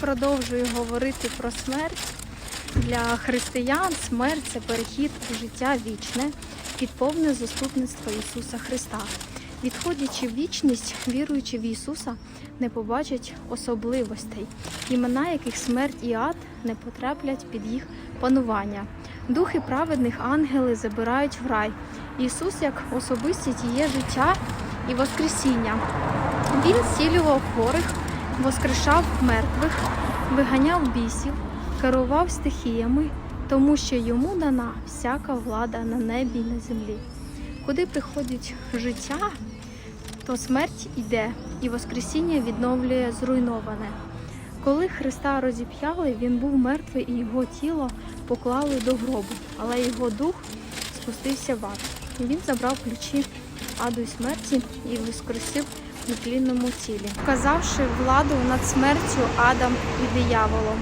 продовжую говорити про смерть. Для християн смерть це перехід у життя вічне під повне заступництво Ісуса Христа. Відходячи в вічність, віруючи в Ісуса, не побачать особливостей, імена яких смерть і ад не потраплять під їх панування. Духи праведних ангели забирають в рай. Ісус як особистість є життя і Воскресіння. Він зцілював хворих, воскрешав мертвих, виганяв бісів, керував стихіями, тому що йому дана всяка влада на небі і на землі. Куди приходить життя, то смерть іде, і Воскресіння відновлює зруйноване. Коли Христа розіп'яли, він був мертвий і його тіло поклали до гробу, але його дух спустився в ад. Він забрав ключі аду й смерті і воскресив нетлінному тілі, вказавши владу над смертю Адам і дияволом.